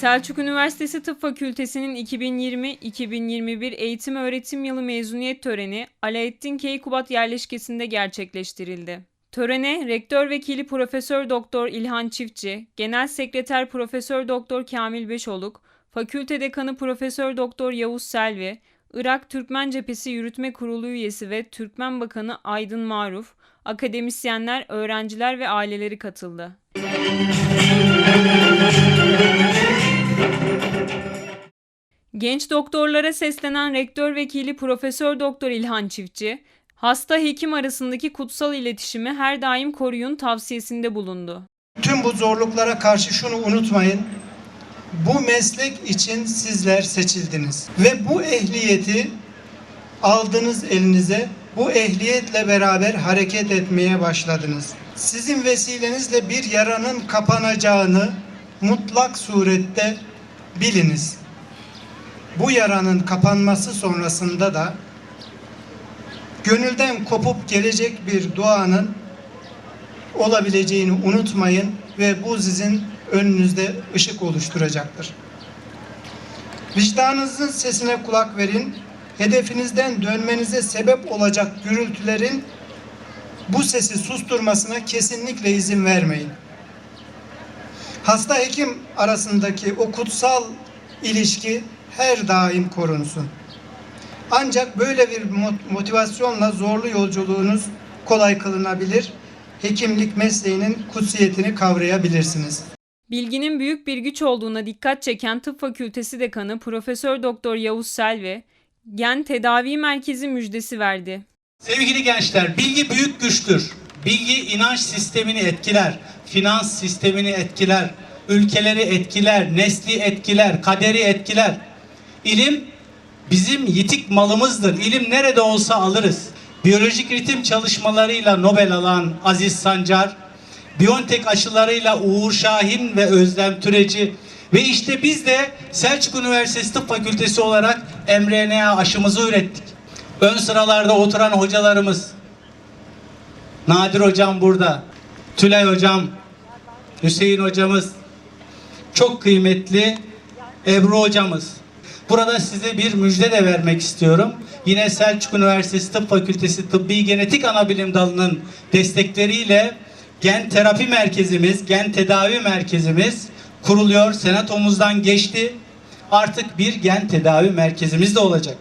Selçuk Üniversitesi Tıp Fakültesi'nin 2020-2021 eğitim öğretim yılı mezuniyet töreni Alaaddin Keykubat yerleşkesinde gerçekleştirildi. Törene Rektör Vekili Profesör Doktor İlhan Çiftçi, Genel Sekreter Profesör Doktor Kamil Beşoluk, Fakülte Dekanı Profesör Doktor Yavuz Selvi, Irak Türkmen Cephesi Yürütme Kurulu üyesi ve Türkmen Bakanı Aydın Maruf, akademisyenler, öğrenciler ve aileleri katıldı. Genç doktorlara seslenen rektör vekili Profesör Doktor İlhan Çiftçi, hasta hekim arasındaki kutsal iletişimi her daim koruyun tavsiyesinde bulundu. Tüm bu zorluklara karşı şunu unutmayın. Bu meslek için sizler seçildiniz. Ve bu ehliyeti aldınız elinize. Bu ehliyetle beraber hareket etmeye başladınız. Sizin vesilenizle bir yaranın kapanacağını mutlak surette biliniz. Bu yaranın kapanması sonrasında da gönülden kopup gelecek bir duanın olabileceğini unutmayın ve bu sizin önünüzde ışık oluşturacaktır. Vicdanınızın sesine kulak verin. Hedefinizden dönmenize sebep olacak gürültülerin bu sesi susturmasına kesinlikle izin vermeyin. Hasta hekim arasındaki o kutsal ilişki her daim korunsun. Ancak böyle bir mot- motivasyonla zorlu yolculuğunuz kolay kılınabilir. Hekimlik mesleğinin kutsiyetini kavrayabilirsiniz. Bilginin büyük bir güç olduğuna dikkat çeken Tıp Fakültesi Dekanı Profesör Doktor Yavuz Selvi, Gen Tedavi Merkezi müjdesi verdi. Sevgili gençler, bilgi büyük güçtür. Bilgi inanç sistemini etkiler, finans sistemini etkiler, ülkeleri etkiler, nesli etkiler, kaderi etkiler. İlim bizim yitik malımızdır. İlim nerede olsa alırız. Biyolojik ritim çalışmalarıyla Nobel alan Aziz Sancar, Biontech aşılarıyla Uğur Şahin ve Özlem Türeci ve işte biz de Selçuk Üniversitesi Tıp Fakültesi olarak mRNA aşımızı ürettik. Ön sıralarda oturan hocalarımız, Nadir hocam burada, Tülay hocam, Hüseyin hocamız, çok kıymetli Ebru hocamız. Burada size bir müjde de vermek istiyorum. Yine Selçuk Üniversitesi Tıp Fakültesi Tıbbi Genetik Anabilim Dalı'nın destekleriyle gen terapi merkezimiz, gen tedavi merkezimiz kuruluyor. Senatomuzdan geçti. Artık bir gen tedavi merkezimiz de olacak.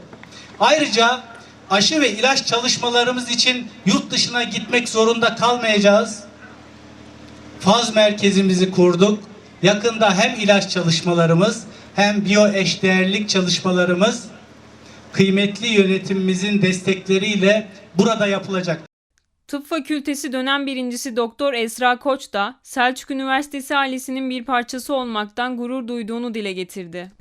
Ayrıca aşı ve ilaç çalışmalarımız için yurt dışına gitmek zorunda kalmayacağız. Faz merkezimizi kurduk. Yakında hem ilaç çalışmalarımız hem biyo eşdeğerlik çalışmalarımız kıymetli yönetimimizin destekleriyle burada yapılacak. Tıp Fakültesi dönem birincisi Doktor Esra Koç da Selçuk Üniversitesi ailesinin bir parçası olmaktan gurur duyduğunu dile getirdi.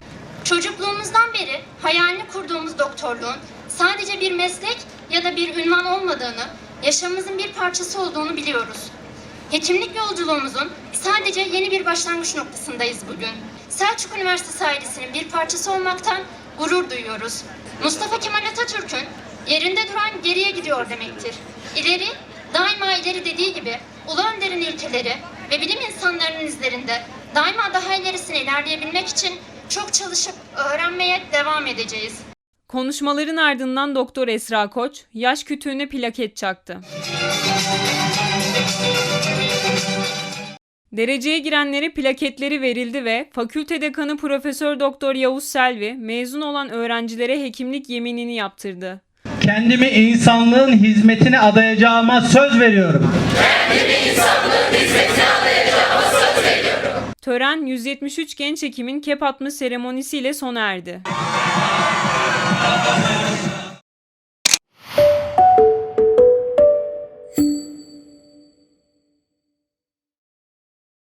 Çocukluğumuzdan beri hayalini kurduğumuz doktorluğun sadece bir meslek ya da bir ünvan olmadığını, yaşamımızın bir parçası olduğunu biliyoruz. Hekimlik yolculuğumuzun sadece yeni bir başlangıç noktasındayız bugün. Selçuk Üniversitesi ailesinin bir parçası olmaktan gurur duyuyoruz. Mustafa Kemal Atatürk'ün yerinde duran geriye gidiyor demektir. İleri, daima ileri dediği gibi Ulu Önder'in ilkeleri ve bilim insanlarının izlerinde daima daha ilerisine ilerleyebilmek için çok çalışıp öğrenmeye devam edeceğiz. Konuşmaların ardından Doktor Esra Koç yaş kütüğüne plaket çaktı. Dereceye girenlere plaketleri verildi ve fakülte dekanı Profesör Doktor Yavuz Selvi mezun olan öğrencilere hekimlik yeminini yaptırdı. Kendimi insanlığın hizmetine adayacağıma söz veriyorum. Tören 173 genç hekimin kep atma seremonisiyle sona erdi.